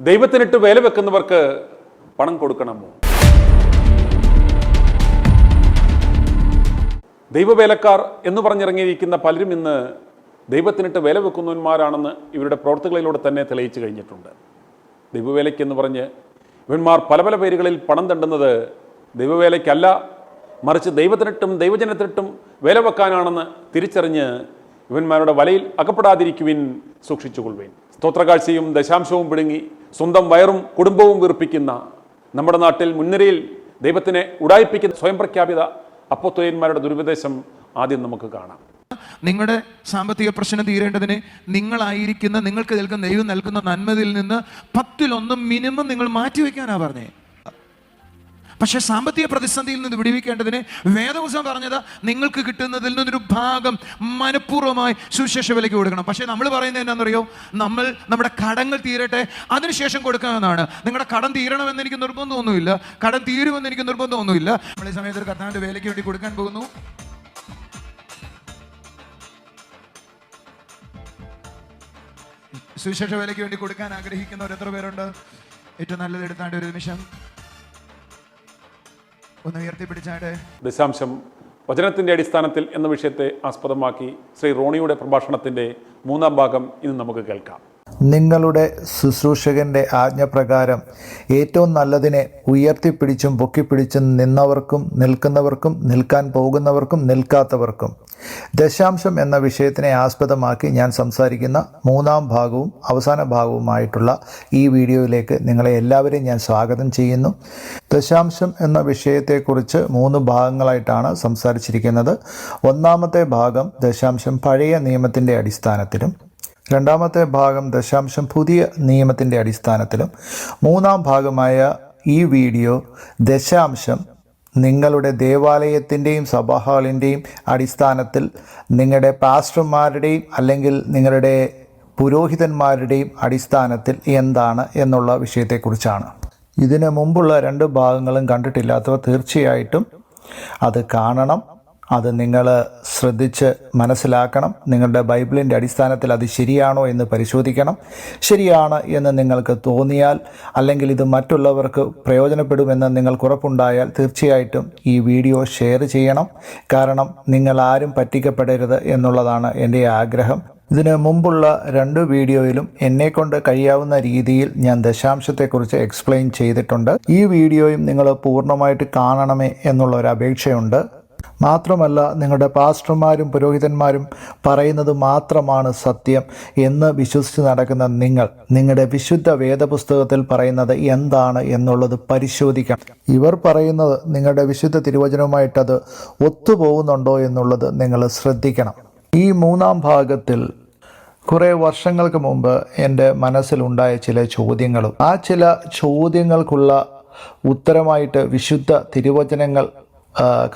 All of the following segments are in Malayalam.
ദൈവത്തിനിട്ട് വേല വെക്കുന്നവർക്ക് പണം കൊടുക്കണമോ? ദൈവവേലക്കാർ എന്ന് പറഞ്ഞിറങ്ങിയിരിക്കുന്ന പലരും ഇന്ന് ദൈവത്തിനിട്ട് വേല വെക്കുന്നവന്മാരാണെന്ന് ഇവരുടെ പ്രവർത്തികളിലൂടെ തന്നെ തെളിയിച്ചു കഴിഞ്ഞിട്ടുണ്ട്. ദൈവവേലയ്ക്ക് എന്ന് പറഞ്ഞ് ഇവന്മാർ പല പല പേരുകളിൽ പണം തണ്ടുന്നത് ദൈവവേലയ്ക്കല്ല മറിച്ച് ദൈവത്തിനിട്ടും ദൈവജനത്തിനിട്ടും വേല വെക്കാനാണെന്ന് തിരിച്ചറിഞ്ഞ് ഇവന്മാരുടെ വലയിൽ അകപ്പെടാതിരിക്കുവിൻ സൂക്ഷിച്ചുകൊള്ളുവിൻ. സ്തോത്രകാഴ്ചയും ദശാംശവും പിടുങ്ങി സ്വന്തം വയറും കുടുംബവും വീർപ്പിക്കുന്ന നമ്മുടെ നാട്ടിൽ മുൻനിരയിൽ ദൈവത്തിനെ ഉടായിപ്പിക്കുന്ന സ്വയം പ്രഖ്യാപിത അപ്പോത്തോയന്മാരുടെ ദുരുപദേശം ആദ്യം നമുക്ക് കാണാം. നിങ്ങളുടെ സാമ്പത്തിക പ്രശ്നം തീരേണ്ടതിന് നിങ്ങളായിരിക്കുന്ന നിങ്ങൾക്ക് നൽകുന്ന ദൈവം നൽകുന്ന നന്മതിൽ നിന്ന് പത്തിലൊന്നും മിനിമം നിങ്ങൾ മാറ്റിവെക്കാനാ പറഞ്ഞേ. പക്ഷെ സാമ്പത്തിക പ്രതിസന്ധിയിൽ നിന്ന് വിടിവിക്കേണ്ടതിന് വേദപുസ്തകം പറഞ്ഞത് നിങ്ങൾക്ക് കിട്ടുന്നതിൽ നിന്നൊരു ഭാഗം മനഃപൂർവമായി സുവിശേഷ വിലയ്ക്ക് കൊടുക്കണം. പക്ഷേ നമ്മൾ പറയുന്നത് എന്നാണെന്നറിയോ നമ്മൾ നമ്മുടെ കടങ്ങൾ തീരട്ടെ അതിനുശേഷം കൊടുക്കാമെന്നാണ് നിങ്ങളുടെ കടം തീരണമെന്ന് എനിക്ക് നിർബന്ധമൊന്നുമില്ല. കടം തീരുമെന്ന് എനിക്ക് നിർബന്ധമൊന്നുമില്ല. നമ്മൾ ഈ സമയത്ത് ഒരു കർത്താവിന്റെ വേലയ്ക്ക് വേണ്ടി കൊടുക്കാൻ പോകുന്നു. സുവിശേഷ വേലയ്ക്ക് വേണ്ടി കൊടുക്കാൻ ആഗ്രഹിക്കുന്നവർ എത്ര പേരുണ്ട്? ഏറ്റവും നല്ലത് എടുത്താണ്ട് ഒരു നിമിഷം. ഒന്ന് ഉയർത്തിപ്പിടിച്ചാണ്ട് ദശാംശം വചനത്തിന്റെ അടിസ്ഥാനത്തിൽ എന്ന വിഷയത്തെ ആസ്പദമാക്കി ശ്രീ റോണിയുടെ പ്രഭാഷണത്തിന്റെ മൂന്നാം ഭാഗം ഇന്ന് നമുക്ക് കേൾക്കാം. നിങ്ങളുടെ ശുശ്രൂഷകന്റെ ആജ്ഞപ്രകാരം ഏറ്റവും നല്ലതിനെ ഉയർത്തിപ്പിടിച്ചും പൊക്കിപ്പിടിച്ചും നിന്നവർക്കും നിൽക്കുന്നവർക്കും നിൽക്കാൻ പോകുന്നവർക്കും നിൽക്കാത്തവർക്കും. ദശാംശം എന്ന വിഷയത്തിനെ ആസ്പദമാക്കി ഞാൻ സംസാരിക്കുന്ന മൂന്നാം ഭാഗവും അവസാന ഭാഗവുമായിട്ടുള്ള ഈ വീഡിയോയിലേക്ക് നിങ്ങളെ എല്ലാവരെയും ഞാൻ സ്വാഗതം ചെയ്യുന്നു. ദശാംശം എന്ന വിഷയത്തെക്കുറിച്ച് മൂന്ന് ഭാഗങ്ങളായിട്ടാണ് സംസാരിച്ചിരിക്കുന്നത്. ഒന്നാമത്തെ ഭാഗം ദശാംശം പഴയ നിയമത്തിന്റെ അടിസ്ഥാനത്തിലും രണ്ടാമത്തെ ഭാഗം ദശാംശം പുതിയ നിയമത്തിന്റെ അടിസ്ഥാനത്തിലും മൂന്നാം ഭാഗമായ ഈ വീഡിയോ ദശാംശം നിങ്ങളുടെ ദേവാലയത്തിന്റെയും സഭാഹാളിന്റെയും അടിസ്ഥാനത്തിൽ നിങ്ങളുടെ പാസ്റ്റർമാരുടെയും അല്ലെങ്കിൽ നിങ്ങളുടെ പുരോഹിതന്മാരുടെയും അടിസ്ഥാനത്തിൽ എന്താണ് എന്നുള്ള വിഷയത്തെക്കുറിച്ചാണ്. ഇതിന് മുമ്പുള്ള രണ്ട് ഭാഗങ്ങളും കണ്ടിട്ടില്ലാത്തവ തീർച്ചയായിട്ടും അത് കാണണം. അത് നിങ്ങൾ ശ്രദ്ധിച്ച് മനസ്സിലാക്കണം. നിങ്ങളുടെ ബൈബിളിന്റെ അടിസ്ഥാനത്തിൽ അത് ശരിയാണോ എന്ന് പരിശോധിക്കണം. ശരിയാണ് എന്ന് നിങ്ങൾക്ക് തോന്നിയാൽ അല്ലെങ്കിൽ ഇത് മറ്റുള്ളവർക്ക് പ്രയോജനപ്പെടുമെന്ന് നിങ്ങൾക്ക് ഉറപ്പുണ്ടായാൽ തീർച്ചയായിട്ടും ഈ വീഡിയോ ഷെയർ ചെയ്യണം. കാരണം നിങ്ങൾ ആരും പറ്റിക്കപ്പെടരുത് എന്നുള്ളതാണ് എന്റെ ആഗ്രഹം. ഇതിനു മുമ്പുള്ള രണ്ട് വീഡിയോയിലും എന്നെ കൊണ്ട് കഴിയാവുന്ന രീതിയിൽ ഞാൻ ദശാംശത്തെക്കുറിച്ച് എക്സ്പ്ലെയിൻ ചെയ്തിട്ടുണ്ട്. ഈ വീഡിയോയും നിങ്ങൾ പൂർണമായിട്ട് കാണണമേ എന്നുള്ള ഒരു അപേക്ഷയുണ്ട്. മാത്രമല്ല നിങ്ങളുടെ പാസ്റ്റർമാരും പുരോഹിതന്മാരും പറയുന്നത് മാത്രമാണ് സത്യം എന്ന് വിശ്വസിച്ച് നടക്കുന്ന നിങ്ങൾ നിങ്ങളുടെ വിശുദ്ധ വേദപുസ്തകത്തിൽ പറയുന്നത് എന്താണ് എന്നുള്ളത് പരിശോധിക്കണം. ഇവർ പറയുന്നത് നിങ്ങളുടെ വിശുദ്ധ തിരുവചനവുമായിട്ടത് ഒത്തുപോകുന്നുണ്ടോ എന്നുള്ളത് നിങ്ങൾ ശ്രദ്ധിക്കണം. ഈ മൂന്നാം ഭാഗത്തിൽ കുറേ വർഷങ്ങൾക്ക് മുമ്പ് എന്റെ മനസ്സിലുണ്ടായ ചില ചോദ്യങ്ങളും ആ ചില ചോദ്യങ്ങൾക്കുള്ള ഉത്തരമായിട്ട് വിശുദ്ധ തിരുവചനങ്ങൾ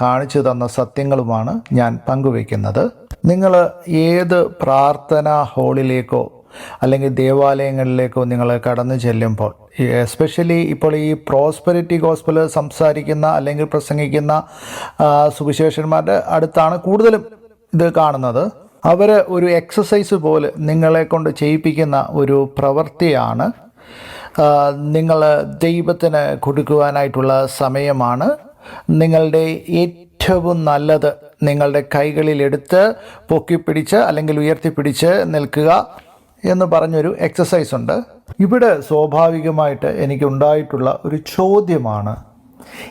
കാണിച്ചു തന്ന സത്യങ്ങളുമാണ് ഞാൻ പങ്കുവയ്ക്കുന്നത്. നിങ്ങൾ ഏത് പ്രാർത്ഥനാ ഹാളിലേക്കോ അല്ലെങ്കിൽ ദേവാലയങ്ങളിലേക്കോ നിങ്ങൾ കടന്നു ചെല്ലുമ്പോൾ എസ്പെഷ്യലി ഇപ്പോൾ ഈ പ്രോസ്പെരിറ്റി ഗോസ്പൽ സംസാരിക്കുന്ന അല്ലെങ്കിൽ പ്രസംഗിക്കുന്ന സുവിശേഷന്മാരുടെ അടുത്താണ് കൂടുതലും ഇത് കാണുന്നത്. അവർ ഒരു എക്സസൈസ് പോലെ നിങ്ങളെ കൊണ്ട് ചെയ്യിപ്പിക്കുന്ന ഒരു പ്രവൃത്തിയാണ്. നിങ്ങൾ ദൈവത്തിന് കൊടുക്കുവാനായിട്ടുള്ള സമയമാണ്. നിങ്ങളുടെ ഏറ്റവും നല്ലത് നിങ്ങളുടെ കൈകളിലെടുത്ത് പൊക്കിപ്പിടിച്ച് അല്ലെങ്കിൽ ഉയർത്തിപ്പിടിച്ച് നിൽക്കുക എന്ന് പറഞ്ഞൊരു എക്സസൈസ് ഉണ്ട്. ഇവിടെ സ്വാഭാവികമായിട്ട് എനിക്കുണ്ടായിട്ടുള്ള ഒരു ചോദ്യമാണ്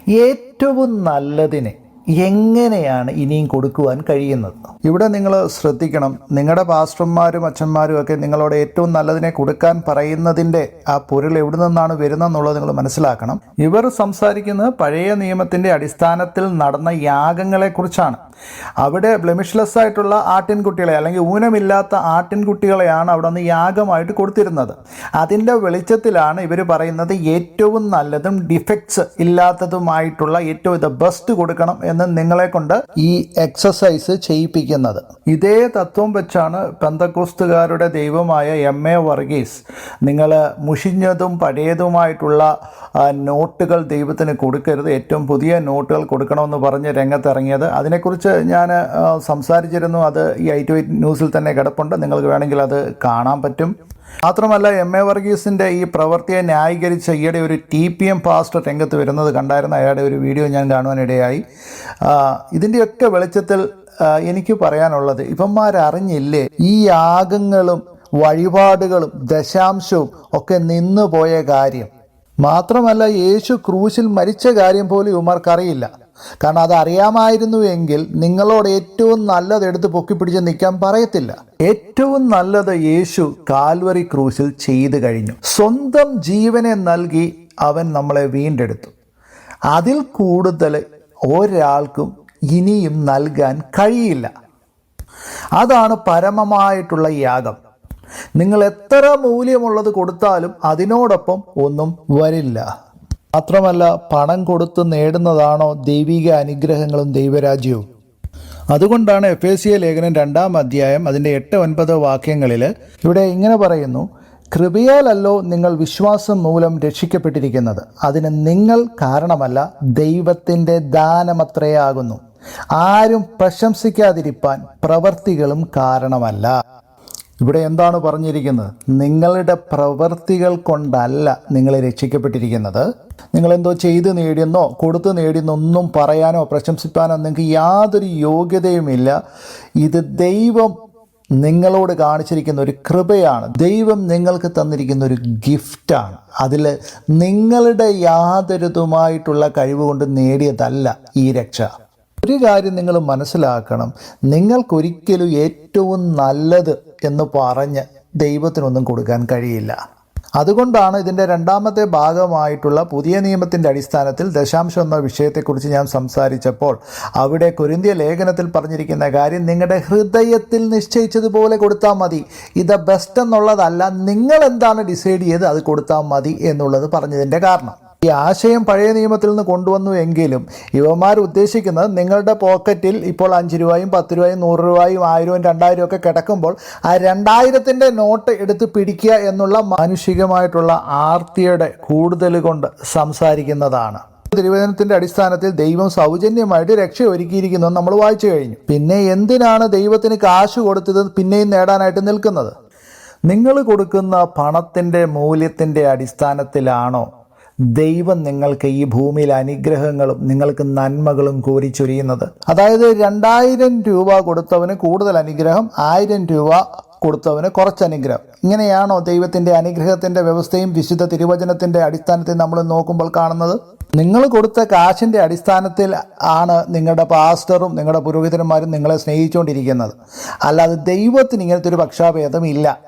ഏറ്റവും നല്ലതിനെ എങ്ങനെയാണ് ഇനിയും കൊടുക്കുവാൻ കഴിയുന്നത്? ഇവിടെ നിങ്ങൾ ശ്രദ്ധിക്കണം. നിങ്ങളുടെ പാസ്റ്റർമാരും അച്ഛന്മാരും ഒക്കെ നിങ്ങളോട് ഏറ്റവും നല്ലതിനെ കൊടുക്കാൻ പറയുന്നതിന്റെ ആ പൊരുൾ എവിടെ നിന്നാണ് വരുന്നതെന്നുള്ളത് നിങ്ങൾ മനസ്സിലാക്കണം. ഇവർ സംസാരിക്കുന്നത് പഴയ നിയമത്തിന്റെ അടിസ്ഥാനത്തിൽ നടന്ന യാഗങ്ങളെക്കുറിച്ചാണ്. അവിടെ ബ്ലെമിഷ്ലെസ് ആയിട്ടുള്ള ആട്ടിൻകുട്ടികളെ അല്ലെങ്കിൽ ഊനമില്ലാത്ത ആട്ടിൻകുട്ടികളെയാണ് അവിടെ നിന്ന് യാഗമായിട്ട് കൊടുത്തിരുന്നത്. അതിന്റെ വെളിച്ചത്തിലാണ് ഇവർ പറയുന്നത് ഏറ്റവും നല്ലതും ഡിഫക്ട്സ് ഇല്ലാത്തതുമായിട്ടുള്ള ഏറ്റവും ഇത് ബെസ്റ്റ് കൊടുക്കണം എന്ന് നിങ്ങളെ കൊണ്ട് ഈ എക്സസൈസ് ചെയ്യിപ്പിക്കുന്നത്. ഇതേ തത്വം വെച്ചാണ് പെന്തക്കോസ്തുകാരുടെ ദൈവമായ എം എ വർഗീസ് നിങ്ങൾ മുഷിഞ്ഞതും പഴയതുമായിട്ടുള്ള നോട്ടുകൾ ദൈവത്തിന് കൊടുക്കരുത്. ഏറ്റവും പുതിയ നോട്ടുകൾ കൊടുക്കണമെന്ന് പറഞ്ഞ് രംഗത്തിറങ്ങിയത്. അതിനെക്കുറിച്ച് ഞാൻ സംസാരിച്ചിരുന്നു. അത് ഈ ഐ ടു ന്യൂസിൽ തന്നെ കിടപ്പുണ്ട്. നിങ്ങൾക്ക് വേണമെങ്കിൽ അത് കാണാൻ പറ്റും. മാത്രമല്ല എം എ വർഗീസിന്റെ ഈ പ്രവൃത്തിയെ ന്യായീകരിച്ച ഈയിടെ ഒരു ടി പി എം പാസ്റ്റർ രംഗത്ത് വരുന്നത് കണ്ടായിരുന്ന. അയാളുടെ ഒരു വീഡിയോ ഞാൻ കാണുവാനിടയായി. ഇതിന്റെയൊക്കെ വെളിച്ചത്തിൽ എനിക്ക് പറയാനുള്ളത് ഇവന്മാരറിഞ്ഞില്ലേ ഈ യാഗങ്ങളും വഴിപാടുകളും ദശാംശവും ഒക്കെ നിന്നുപോയ കാര്യം. മാത്രമല്ല യേശു ക്രൂശിൽ മരിച്ച കാര്യം പോലും ഇവന്മാർക്കറിയില്ല. കാരണം അത് അറിയാമായിരുന്നു എങ്കിൽ നിങ്ങളോട് ഏറ്റവും നല്ലത് എടുത്ത് പൊക്കിപ്പിടിച്ച് നിൽക്കാൻ പറയത്തില്ല. ഏറ്റവും നല്ലത് യേശു കാൽവറി ക്രൂശിൽ ചെയ്തു കഴിഞ്ഞു. സ്വന്തം ജീവനെ നൽകി അവൻ നമ്മളെ വീണ്ടെടുത്തു. അതിൽ കൂടുതൽ ഒരാൾക്കും ഇനിയും നൽകാൻ കഴിയില്ല. അതാണ് പരമമായിട്ടുള്ള യാഗം. നിങ്ങൾ എത്ര മൂല്യമുള്ളത് കൊടുത്താലും അതിനോടൊപ്പം ഒന്നും വരില്ല. മാത്രമല്ല പണം കൊടുത്ത് നേടുന്നതാണോ ദൈവിക അനുഗ്രഹങ്ങളും ദൈവരാജ്യവും? അതുകൊണ്ടാണ് എഫ് എ സി എ ലേഖനം രണ്ടാം അധ്യായം അതിന്റെ എട്ട് ഒൻപത് വാക്യങ്ങളിൽ ഇവിടെ ഇങ്ങനെ പറയുന്നു കൃപയാലല്ലോ നിങ്ങൾ വിശ്വാസം മൂലം രക്ഷിക്കപ്പെട്ടിരിക്കുന്നത്. അതിന് നിങ്ങൾ കാരണമല്ല ദൈവത്തിന്റെ ദാനമത്രയാകുന്നു ആരും പ്രശംസിക്കാതിരിപ്പാൻ പ്രവർത്തികളും കാരണമല്ല. ഇവിടെ എന്താണ് പറഞ്ഞിരിക്കുന്നത്? നിങ്ങളുടെ പ്രവൃത്തികൾ കൊണ്ടല്ല നിങ്ങൾ രക്ഷിക്കപ്പെട്ടിരിക്കുന്നത്. നിങ്ങൾ എന്തോ ചെയ്ത് നേടിയെന്നോ കൊടുത്തു നേടിയെന്നോ ഒന്നും പറയാനോ പ്രശംസിപ്പാനോ നിങ്ങൾക്ക് യാതൊരു യോഗ്യതയുമില്ല. ഇത് ദൈവം നിങ്ങളോട് കാണിച്ചിരിക്കുന്ന ഒരു കൃപയാണ്. ദൈവം നിങ്ങൾക്ക് തന്നിരിക്കുന്ന ഒരു ഗിഫ്റ്റാണ്. അതിൽ നിങ്ങളുടെ യാതൊരുതുമായിട്ടുള്ള കഴിവ് കൊണ്ട് നേടിയതല്ല ഈ രക്ഷ. ഒരു കാര്യം നിങ്ങൾ മനസ്സിലാക്കണം. നിങ്ങൾക്കൊരിക്കലും ഏറ്റവും നല്ലത് എന്ന് പറഞ്ഞ് ദൈവത്തിനൊന്നും കൊടുക്കാൻ കഴിയില്ല. അതുകൊണ്ടാണ് ഇതിന്റെ രണ്ടാമത്തെ ഭാഗമായിട്ടുള്ള പുതിയ നിയമത്തിന്റെ അടിസ്ഥാനത്തിൽ ദശാംശം എന്ന വിഷയത്തെക്കുറിച്ച് ഞാൻ സംസാരിച്ചപ്പോൾ അവിടെ കൊരിന്തിയ ലേഖനത്തിൽ പറഞ്ഞിരിക്കുന്ന കാര്യം നിങ്ങളുടെ ഹൃദയത്തിൽ നിശ്ചയിച്ചതുപോലെ കൊടുത്താൽ മതി. ഇത് ബെസ്റ്റ് എന്നുള്ളതല്ല നിങ്ങൾ എന്താണ് ഡിസൈഡ് ചെയ്ത് അത് കൊടുത്താൽ മതി എന്നുള്ളത് പറഞ്ഞതിന്റെ കാരണം. ഈ ആശയം പഴയ നിയമത്തിൽ നിന്ന് കൊണ്ടുവന്നു എങ്കിലും ഇവന്മാർ ഉദ്ദേശിക്കുന്നത് നിങ്ങളുടെ പോക്കറ്റിൽ ഇപ്പോൾ അഞ്ച് രൂപയും പത്ത് രൂപയും നൂറ് രൂപയും ആയിരവും രണ്ടായിരവും ഒക്കെ കിടക്കുമ്പോൾ ആ രണ്ടായിരത്തിന്റെ നോട്ട് എടുത്ത് പിടിക്കുക എന്നുള്ള മാനുഷികമായിട്ടുള്ള ആർത്തിയുടെ കൂടുതൽ കൊണ്ട് സംസാരിക്കുന്നതാണ്. തിരുവചനത്തിന്റെ അടിസ്ഥാനത്തിൽ ദൈവം സൗജന്യമായിട്ട് രക്ഷ ഒരുക്കിയിരിക്കുന്നു നമ്മൾ വായിച്ചു കഴിഞ്ഞു. പിന്നെ എന്തിനാണ് ദൈവത്തിന് കാശ് കൊടുത്തത് പിന്നെയും നേടാനായിട്ട് നിൽക്കുന്നത്? നിങ്ങൾ കൊടുക്കുന്ന പണത്തിന്റെ മൂല്യത്തിന്റെ അടിസ്ഥാനത്തിലാണോ ദൈവം നിങ്ങൾക്ക് ഈ ഭൂമിയിൽ അനുഗ്രഹങ്ങളും നിങ്ങൾക്ക് നന്മകളും കോരിച്ചൊരിയുന്നത്. അതായത് രണ്ടായിരം രൂപ കൊടുത്തവന് കൂടുതൽ അനുഗ്രഹം ആയിരം രൂപ കൊടുത്തവന് കുറച്ച് അനുഗ്രഹം. ഇങ്ങനെയാണോ ദൈവത്തിന്റെ അനുഗ്രഹത്തിന്റെ വ്യവസ്ഥയും വിശുദ്ധ തിരുവചനത്തിന്റെ അടിസ്ഥാനത്തിൽ നമ്മൾ നോക്കുമ്പോൾ കാണുന്നത്? നിങ്ങൾ കൊടുത്ത കാശിന്റെ അടിസ്ഥാനത്തിൽ ആണ് നിങ്ങളുടെ പാസ്റ്ററും നിങ്ങളുടെ പുരോഹിതന്മാരും നിങ്ങളെ സ്നേഹിച്ചുകൊണ്ടിരിക്കുന്നത്. അല്ലാതെ ദൈവത്തിന് ഇങ്ങനത്തെ ഒരു പക്ഷാഭേദം ഇല്ല.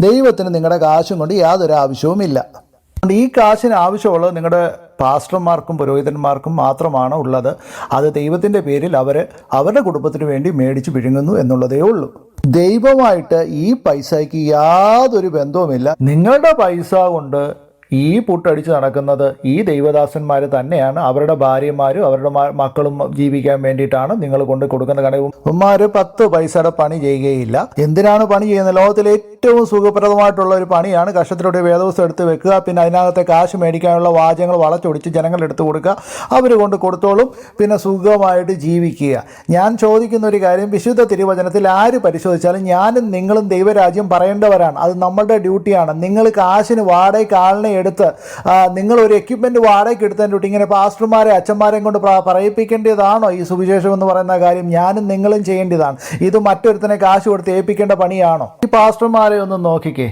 ദൈവത്തിന് നിങ്ങളുടെ കാശും കൊണ്ട് യാതൊരു ആവശ്യവുമില്ല. ഈ കാശിന് ആവശ്യമുള്ളത് നിങ്ങളുടെ പാസ്റ്റർമാർക്കും പുരോഹിതന്മാർക്കും മാത്രമാണ് ഉള്ളത്. അത് ദൈവത്തിന്റെ പേരിൽ അവർ അവരുടെ കുടുംബത്തിന് വേണ്ടി മേടിച്ച് പിഴുങ്ങുന്നു എന്നുള്ളതേ ഉള്ളൂ. ദൈവമായിട്ട് ഈ പൈസയ്ക്ക് യാതൊരു ബന്ധവുമില്ല. നിങ്ങളുടെ പൈസ കൊണ്ട് ഈ പുട്ടടിച്ച് നടക്കുന്നത് ഈ ദൈവദാസന്മാർ തന്നെയാണ്. അവരുടെ ഭാര്യമാരും അവരുടെ മക്കളും ജീവിക്കാൻ വേണ്ടിയിട്ടാണ് നിങ്ങൾ കൊണ്ട് കൊടുക്കുന്ന കാരണം ഉമ്മാര് പത്ത് പൈസയുടെ പണി ചെയ്യുകയില്ല. എന്തിനാണ് പണി ചെയ്യുന്നത്? ലോകത്തിലെ ഏറ്റവും സുഖപ്രദമായിട്ടുള്ള ഒരു പണിയാണ് കഷ്ടത്തിലൂടെ വേദവസ്തു എടുത്ത് വെക്കുക. പിന്നെ അതിനകത്തെ കാശ് മേടിക്കാനുള്ള വാചകങ്ങൾ വളച്ചൊടിച്ച് ജനങ്ങൾ എടുത്തു കൊടുക്കുക. അവർ കൊണ്ട് കൊടുത്തോളും. പിന്നെ സുഖമായിട്ട് ജീവിക്കുക. ഞാൻ ചോദിക്കുന്ന ഒരു കാര്യം വിശുദ്ധ തിരുവചനത്തിൽ ആര് പരിശോധിച്ചാലും ഞാനും നിങ്ങളും ദൈവരാജ്യം പറയേണ്ടവരാണ്. അത് നമ്മളുടെ ഡ്യൂട്ടിയാണ്. നിങ്ങൾ കാശിന് വാടകയ്ക്ക് ആളിനെ എടുത്ത് നിങ്ങൾ ഒരു എക്യുപ്മെന്റ് വാടകയ്ക്ക് എടുത്തതിന്റെ ഇങ്ങനെ പാസ്റ്റർമാരെ അച്ഛന്മാരെയും കൊണ്ട് പറയിപ്പിക്കേണ്ടതാണോ ഈ സുവിശേഷം എന്ന് പറയുന്ന കാര്യം? ഞാനും നിങ്ങളും ചെയ്യേണ്ടതാണ്. ഇത് മറ്റൊരുത്തനെ കാശ് കൊടുത്ത് ഏൽപ്പിക്കേണ്ട പണിയാണോ? ഈ പാസ്റ്റർമാരെ ഒന്ന് നോക്കിക്കേ.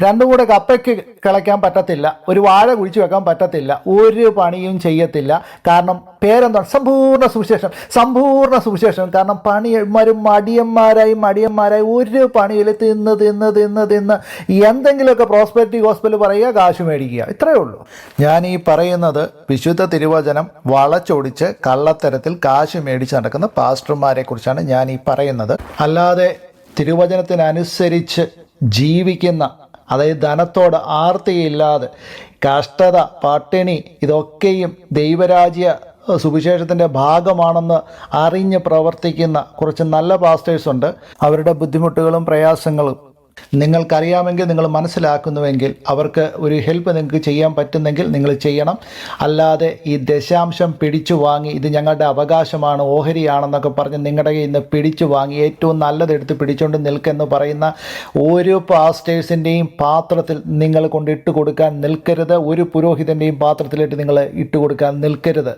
രണ്ടും കൂടെ കപ്പയ്ക്ക് കിളയ്ക്കാൻ പറ്റത്തില്ല. ഒരു വാഴ കുഴിച്ചു വെക്കാൻ പറ്റത്തില്ല. ഒരു പണിയും ചെയ്യത്തില്ല. കാരണം പേരെന്താണ്? സമ്പൂർണ സുവിശേഷം. സമ്പൂർണ സുവിശേഷം. കാരണം പണിയന്മാരും മടിയന്മാരായി മടിയന്മാരായി ഒരു പണിയിൽ തിന്ന് തിന്ന് തിന്ന് തിന്ന് എന്തെങ്കിലുമൊക്കെ പ്രോസ്പെരിറ്റി ഹോസ്പിറ്റൽ പറയുക കാശ് മേടിക്കുക. ഇത്രയേ ഉള്ളൂ. ഞാൻ ഈ പറയുന്നത് വിശുദ്ധ തിരുവചനം വളച്ചൊടിച്ച് കള്ളത്തരത്തിൽ കാശ് മേടിച്ച് നടക്കുന്ന പാസ്റ്റർമാരെ കുറിച്ചാണ് ഞാൻ ഈ പറയുന്നത്. അല്ലാതെ തിരുവചനത്തിനനുസരിച്ച് ജീവിക്കുന്ന അതായത് ധനത്തോട് ആർത്തിയില്ലാതെ കഷ്ടത പട്ടിണി ഇതൊക്കെയും ദൈവരാജ്യ സുവിശേഷത്തിന്റെ ഭാഗമാണെന്ന് അറിഞ്ഞ് പ്രവർത്തിക്കുന്ന കുറച്ച് നല്ല പാസ്റ്റേഴ്സ് ഉണ്ട്. അവരുടെ ബുദ്ധിമുട്ടുകളും പ്രയാസങ്ങളും നിങ്ങൾക്കറിയാമെങ്കിൽ നിങ്ങൾ മനസ്സിലാക്കുന്നുവെങ്കിൽ അവർക്ക് ഒരു ഹെൽപ്പ് നിങ്ങൾക്ക് ചെയ്യാൻ പറ്റുന്നെങ്കിൽ നിങ്ങൾ ചെയ്യണം. അല്ലാതെ ഈ ദശാംശം പിടിച്ചു വാങ്ങി ഇത് ഞങ്ങളുടെ അവകാശമാണ് ഓഹരിയാണെന്നൊക്കെ പറഞ്ഞ് നിങ്ങളുടെ കയ്യിൽ നിന്ന് പിടിച്ചു വാങ്ങി ഏറ്റവും നല്ലതെടുത്ത് പിടിച്ചുകൊണ്ട് നിൽക്കെന്ന് പറയുന്ന ഓരോ പാസ്റ്റേഴ്സിന്റെയും പാത്രത്തിൽ നിങ്ങൾ കൊണ്ട് ഇട്ട് കൊടുക്കാൻ നിൽക്കരുത്. ഒരു പുരോഹിതന്റെയും പാത്രത്തിലിട്ട് നിങ്ങൾ ഇട്ട് കൊടുക്കാൻ നിൽക്കരുത്.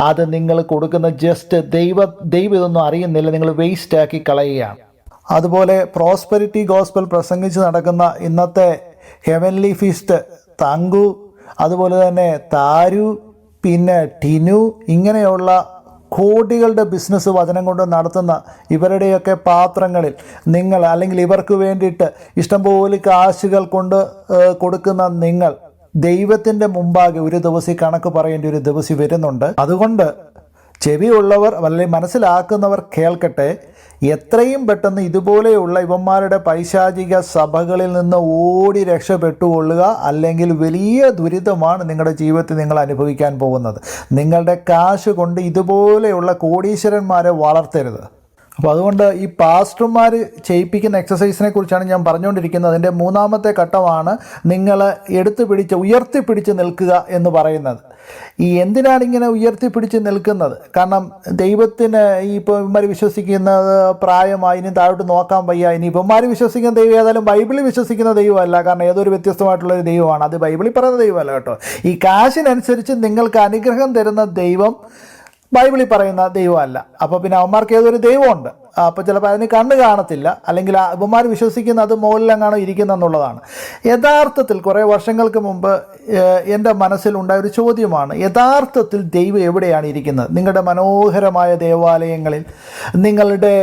അത് നിങ്ങൾ കൊടുക്കുന്ന ജസ്റ്റ് ദൈവ ദൈവം ഇതൊന്നും അറിയുന്നില്ല. നിങ്ങൾ വേസ്റ്റ് ആക്കി കളയുകയാണ്. അതുപോലെ പ്രോസ്പെരിറ്റി ഗോസ്പൽ പ്രസംഗിച്ച് നടക്കുന്ന ഇന്നത്തെ ഹെവൻലി ഫീസ്റ്റ് തങ്കു അതുപോലെ തന്നെ താരു പിന്നെ ടിനു ഇങ്ങനെയുള്ള കോടികളുടെ ബിസിനസ് വചനം കൊണ്ട് നടത്തുന്ന ഇവരുടെയൊക്കെ പാത്രങ്ങളിൽ നിങ്ങൾ അല്ലെങ്കിൽ ഇവർക്ക് വേണ്ടിയിട്ട് ഇഷ്ടംപോലെ കാശുകൾ കൊണ്ട് കൊടുക്കുന്ന നിങ്ങൾ ദൈവത്തിന്റെ മുമ്പാകെ ഒരു ദിവസം കണക്ക് പറയേണ്ട ഒരു ദിവസം വരുന്നുണ്ട്. അതുകൊണ്ട് ചെവിയുള്ളവർ അല്ലെങ്കിൽ മനസ്സിലാക്കുന്നവർ കേൾക്കട്ടെ എത്രയും പെട്ടെന്ന് ഇതുപോലെയുള്ള ഇവന്മാരുടെ പൈശാചിക സഭകളിൽ നിന്ന് ഓടി രക്ഷപ്പെട്ടുകൊള്ളുക അല്ലെങ്കിൽ വലിയ ദുരിതമാണ് നിങ്ങളുടെ ജീവിതത്തിൽ നിങ്ങൾ അനുഭവിക്കാൻ പോകുന്നത്. നിങ്ങളുടെ കാശ് കൊണ്ട് ഇതുപോലെയുള്ള കോടീശ്വരന്മാരെ വളർത്തരുത്. അപ്പോൾ അതുകൊണ്ട് ഈ പാസ്റ്റർമാർ ചെയ്യിപ്പിക്കുന്ന എക്സസൈസിനെ കുറിച്ചാണ് ഞാൻ പറഞ്ഞുകൊണ്ടിരിക്കുന്നത്. അതിന്റെ മൂന്നാമത്തെ ഘട്ടമാണ് നിങ്ങൾ എടുത്തു പിടിച്ച് ഉയർത്തിപ്പിടിച്ച് നിൽക്കുക എന്ന് പറയുന്നത്. ഈ എന്തിനാണ് ഇങ്ങനെ ഉയർത്തിപ്പിടിച്ച് നിൽക്കുന്നത്? കാരണം ദൈവത്തിന് ഈ ഇപ്പോൾ ഇവന്മാർ വിശ്വസിക്കുന്നത് പ്രായമായി ഇനി താഴോട്ട് നോക്കാൻ വയ്യ. ഇനി ഇവന്മാർ വിശ്വസിക്കുന്ന ദൈവം ഏതായാലും ബൈബിളിൽ വിശ്വസിക്കുന്ന ദൈവമല്ല. കാരണം ഏതൊരു വ്യത്യസ്തമായിട്ടുള്ള ഒരു ദൈവമാണ്. അത് ബൈബിളിൽ പറയുന്ന ദൈവമല്ല കേട്ടോ. ഈ കാശിനനുസരിച്ച് നിങ്ങൾക്ക് അനുഗ്രഹം തരുന്ന ദൈവം ബൈബിളിൽ പറയുന്ന ദൈവമല്ല. അപ്പോൾ പിന്നെ അവന്മാർക്ക് ഏതൊരു ദൈവമുണ്ട്? അപ്പോൾ ചിലപ്പോൾ അതിന് കണ്ണ് കാണത്തില്ല. അല്ലെങ്കിൽ അവന്മാർ വിശ്വസിക്കുന്ന അത് മുകളിലെങ്ങാണോ ഇരിക്കുന്ന എന്നുള്ളതാണ് യഥാർത്ഥത്തിൽ കുറേ വർഷങ്ങൾക്ക് മുമ്പ് എന്റെ മനസ്സിലുണ്ടായ ഒരു ചോദ്യമാണ് യഥാർത്ഥത്തിൽ ദൈവം എവിടെയാണ് ഇരിക്കുന്നത്? നിങ്ങളുടെ മനോഹരമായ ദേവാലയങ്ങളിൽ നിങ്ങളുടെ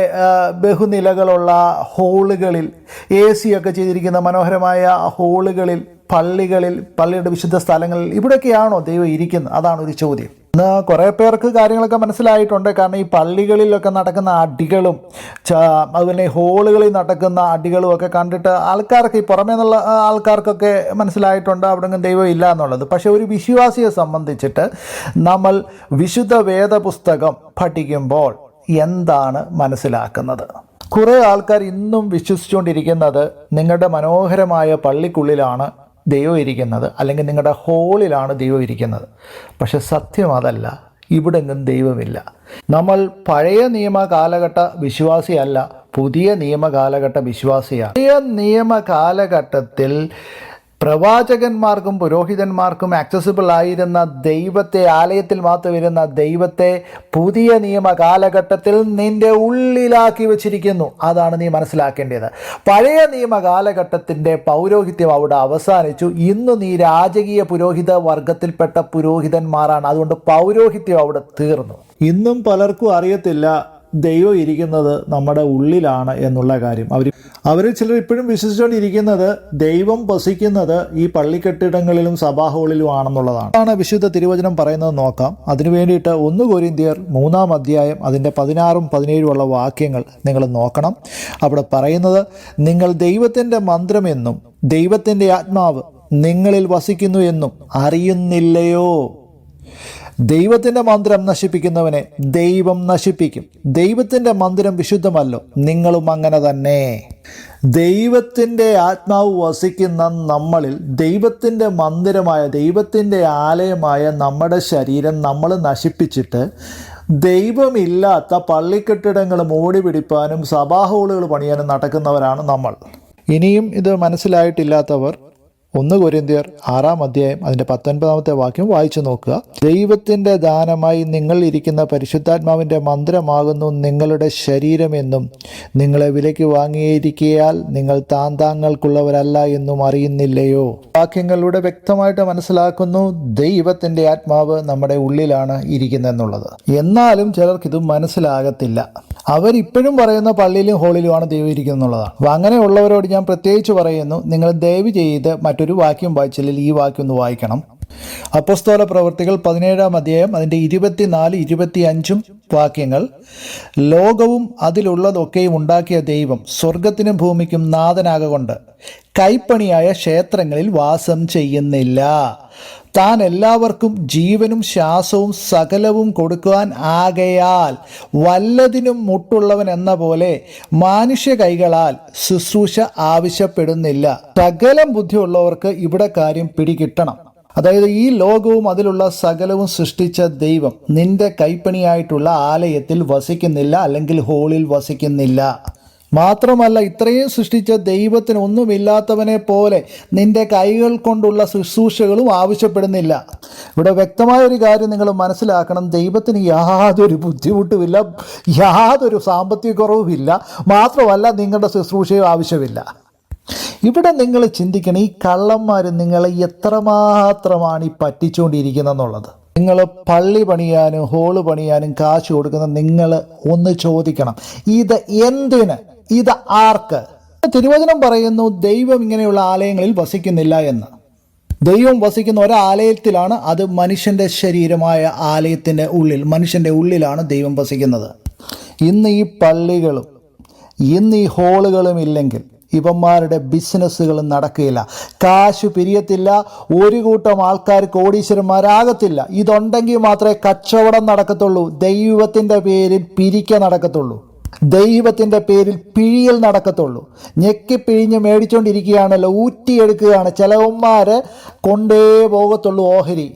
ബഹുനിലകളുള്ള ഹോളുകളിൽ എ സി ഒക്കെ ചെയ്തിരിക്കുന്ന മനോഹരമായ ഹോളുകളിൽ പള്ളികളിൽ പള്ളിയുടെ വിശുദ്ധ സ്ഥലങ്ങളിൽ ഇവിടെയൊക്കെയാണോ ദൈവം ഇരിക്കുന്നത്? അതാണ് ഒരു ചോദ്യം. ഇന്ന് കുറേ പേർക്ക് കാര്യങ്ങളൊക്കെ മനസ്സിലായിട്ടുണ്ട്. കാരണം ഈ പള്ളികളിലൊക്കെ നടക്കുന്ന അടികളും അതുപോലെ ഹോളുകളിൽ നടക്കുന്ന അടികളും ഒക്കെ കണ്ടിട്ട് ആൾക്കാർക്ക് ഈ പുറമേ നിന്നുള്ള ആൾക്കാർക്കൊക്കെ മനസ്സിലായിട്ടുണ്ട്. അവിടെ ദൈവം ഇല്ല എന്നുള്ളത്. പക്ഷേ ഒരു വിശ്വാസിയെ സംബന്ധിച്ചിട്ട് നമ്മൾ വിശുദ്ധ വേദ പുസ്തകം പഠിക്കുമ്പോൾ എന്താണ് മനസ്സിലാക്കുന്നത്? കുറേ ആൾക്കാർ ഇന്നും വിശ്വസിച്ചുകൊണ്ടിരിക്കുന്നത് നിങ്ങളുടെ മനോഹരമായ പള്ളിക്കുള്ളിലാണ് ദൈവം ഇരിക്കുന്നത് അല്ലെങ്കിൽ നിങ്ങളുടെ ഹോളിലാണ് ദൈവം ഇരിക്കുന്നത്. പക്ഷെ സത്യം അതല്ല ഇവിടെങ്ങും ദൈവമില്ല. നമ്മൾ പഴയ നിയമ കാലഘട്ട വിശ്വാസിയല്ല പുതിയ നിയമ കാലഘട്ട വിശ്വാസിയാണ്. പുതിയ നിയമ കാലഘട്ടത്തിൽ പ്രവാചകന്മാർക്കും പുരോഹിതന്മാർക്കും ആക്സസിബിൾ ആയിരുന്ന ദൈവത്തെ ആലയത്തിൽ മാത്രം വരുന്ന ദൈവത്തെ പുതിയ നിയമ കാലഘട്ടത്തിൽ നിന്റെ ഉള്ളിലാക്കി വെച്ചിരിക്കുന്നു. അതാണ് നീ മനസ്സിലാക്കേണ്ടത്. പഴയ നിയമ കാലഘട്ടത്തിന്റെ പൗരോഹിത്യം അവിടെ അവസാനിച്ചു. ഇന്ന് നീ രാജകീയ പുരോഹിത വർഗത്തിൽപ്പെട്ട പുരോഹിതന്മാരാണ്. അതുകൊണ്ട് പൗരോഹിത്യം അവിടെ തീർന്നു. ഇന്നും പലർക്കും അറിയത്തില്ല ദൈവം ഇരിക്കുന്നത് നമ്മുടെ ഉള്ളിലാണ് എന്നുള്ള കാര്യം. അവർ അവർ ചിലർ ഇപ്പോഴും വിശ്വസിച്ചുകൊണ്ടിരിക്കുന്നത് ദൈവം വസിക്കുന്നത് ഈ പള്ളിക്കെട്ടിടങ്ങളിലും സഭാഹോളിലും ആണെന്നുള്ളതാണ് ആണ് വിശുദ്ധ തിരുവചനം പറയുന്നത് നോക്കാം. അതിനു വേണ്ടിയിട്ട് ഒന്ന് കോരിന്തിയർ മൂന്നാം അധ്യായം അതിന്റെ പതിനാറും പതിനേഴും ഉള്ള വാക്യങ്ങൾ നിങ്ങൾ നോക്കണം. അവിടെ പറയുന്നത് നിങ്ങൾ ദൈവത്തിന്റെ മന്ത്രമെന്നും ദൈവത്തിന്റെ ആത്മാവ് നിങ്ങളിൽ വസിക്കുന്നു എന്നും അറിയുന്നില്ലയോ? ദൈവത്തിന്റെ മന്ദിരം നശിപ്പിക്കുന്നവനെ ദൈവം നശിപ്പിക്കും. ദൈവത്തിന്റെ മന്ദിരം വിശുദ്ധമല്ലോ. നിങ്ങളും അങ്ങനെ തന്നെ. ദൈവത്തിന്റെ ആത്മാവ് വസിക്കുന്ന നമ്മളിൽ ദൈവത്തിന്റെ മന്ദിരമായ ദൈവത്തിന്റെ ആലയമായ നമ്മുടെ ശരീരം നമ്മൾ നശിപ്പിച്ചിട്ട് ദൈവമില്ലാത്ത പള്ളിക്കെട്ടിടങ്ങൾ മോടി പിടിപ്പാനും സഭാ ഹോളുകൾ പണിയാനും നടക്കുന്നവരാണ് നമ്മൾ. ഇനിയും ഇത് മനസ്സിലായിട്ടില്ലാത്തവർ ഒന്ന് കൊരിന്തിയർ ആറാം അധ്യായം അതിന്റെ പത്തൊൻപതാമത്തെ വാക്യം വായിച്ചു നോക്കുക. ദൈവത്തിന്റെ ദാനമായി നിങ്ങൾ ഇരിക്കുന്ന പരിശുദ്ധാത്മാവിന്റെ മന്ത്രമാകുന്നു നിങ്ങളുടെ ശരീരമെന്നും നിങ്ങളെ വിലയ്ക്ക് വാങ്ങിയിരിക്കയാൽ നിങ്ങൾ താന്താങ്ങൾക്കുള്ളവരല്ല എന്നും അറിയുന്നില്ലയോ? വാക്യങ്ങളിലൂടെ വ്യക്തമായിട്ട് മനസ്സിലാക്കുന്നു ദൈവത്തിന്റെ ആത്മാവ് നമ്മുടെ ഉള്ളിലാണ് ഇരിക്കുന്നതെന്നുള്ളത്. എന്നാലും ചിലർക്ക് ഇത് മനസ്സിലാകത്തില്ല. അവരിപ്പോഴും പറയുന്ന പള്ളിയിലും ഹോളിലുമാണ് ദൈവം ഇരിക്കുന്നത് എന്നുള്ളതാണ് അപ്പോൾ അങ്ങനെയുള്ളവരോട് ഞാൻ പ്രത്യേകിച്ച് പറയുന്നു നിങ്ങൾ ദയവ് ചെയ്ത് മറ്റൊരു വാക്യം വായിച്ചില്ലെങ്കിൽ ഈ വാക്യം ഒന്ന് വായിക്കണം. അപ്പസ്തോല പ്രവർത്തികൾ പതിനേഴാം അധ്യായം അതിന്റെ ഇരുപത്തിനാല് ഇരുപത്തി അഞ്ചും വാക്യങ്ങൾ. ലോകവും അതിലുള്ളതൊക്കെയും ഉണ്ടാക്കിയ ദൈവം സ്വർഗത്തിനും ഭൂമിക്കും നാഥനാകൊണ്ട് കൈപ്പണിയായ ക്ഷേത്രങ്ങളിൽ വാസം ചെയ്യുന്നില്ല. താൻ എല്ലാവർക്കും ജീവനും ശ്വാസവും സകലവും കൊടുക്കുവാൻ ആകയാൽ വല്ലതിനും മുട്ടുള്ളവൻ എന്ന പോലെ മാനുഷ്യ കൈകളാൽ ശുശ്രൂഷ ആവശ്യപ്പെടുന്നില്ല. സകലം ബുദ്ധിയുള്ളവർക്ക് ഇവിടെ കാര്യം പിടികിട്ടണം. അതായത് ഈ ലോകവും അതിലുള്ള സകലവും സൃഷ്ടിച്ച ദൈവം നിന്റെ കൈപ്പണിയായിട്ടുള്ള ആലയത്തിൽ വസിക്കുന്നില്ല അല്ലെങ്കിൽ ഹോളിൽ വസിക്കുന്നില്ല. മാത്രമല്ല ഇത്രയും സൃഷ്ടിച്ച ദൈവത്തിന് ഒന്നുമില്ലാത്തവനെ പോലെ നിന്റെ കൈകൾ കൊണ്ടുള്ള ശുശ്രൂഷകളും ആവശ്യപ്പെടുന്നില്ല. ഇവിടെ വ്യക്തമായ ഒരു കാര്യം നിങ്ങൾ മനസ്സിലാക്കണം. ദൈവത്തിന് യാതൊരു ബുദ്ധിമുട്ടുമില്ല യാതൊരു സാമ്പത്തിക കുറവുമില്ല മാത്രമല്ല നിങ്ങളുടെ ശുശ്രൂഷയും ആവശ്യമില്ല. ഇവിടെ നിങ്ങൾ ചിന്തിക്കണം ഈ കള്ളന്മാർ നിങ്ങളെ എത്രമാത്രമാണ് ഈ പറ്റിച്ചുകൊണ്ടിരിക്കുന്നതെന്നുള്ളത്. നിങ്ങൾ പള്ളി പണിയാനും ഹോൾ പണിയാനും കാശ് കൊടുക്കുന്ന നിങ്ങൾ ഒന്ന് ചോദിക്കണം. ഇത് എന്തിന്? ഇത് ആർക്ക്? തിരുവചനം പറയുന്നു ദൈവം ഇങ്ങനെയുള്ള ആലയങ്ങളിൽ വസിക്കുന്നില്ല എന്ന്. ദൈവം വസിക്കുന്ന ഒരാലയത്തിലാണ് അത് മനുഷ്യന്റെ ശരീരമായ ആലയത്തിന്റെ ഉള്ളിൽ മനുഷ്യന്റെ ഉള്ളിലാണ് ദൈവം വസിക്കുന്നത്. ഇന്ന് ഈ പള്ളികളും ഇന്ന് ഈ ഹോളുകളും ഇല്ലെങ്കിൽ ഇവന്മാരുടെ ബിസിനസ്സുകൾ നടക്കുകയില്ല. കാശ് പിരിയത്തില്ല ഒരു കൂട്ടം ആൾക്കാർ കോടീശ്വരന്മാരാകത്തില്ല. ഇതുണ്ടെങ്കിൽ മാത്രമേ കച്ചവടം നടക്കത്തുള്ളൂ ദൈവത്തിന്റെ പേരിൽ പിരിക്ക നടക്കത്തുള്ളൂ. ദൈവത്തിന്റെ പേരിൽ പിഴിയൽ നടക്കത്തുള്ളൂ. ഞെക്കി പിഴിഞ്ഞ് മേടിച്ചുകൊണ്ടിരിക്കുകയാണല്ലോ ഊറ്റിയെടുക്കുകയാണ്. ചിലവന്മാർ കൊണ്ടേ പോകത്തുള്ളൂ ഓഹരി.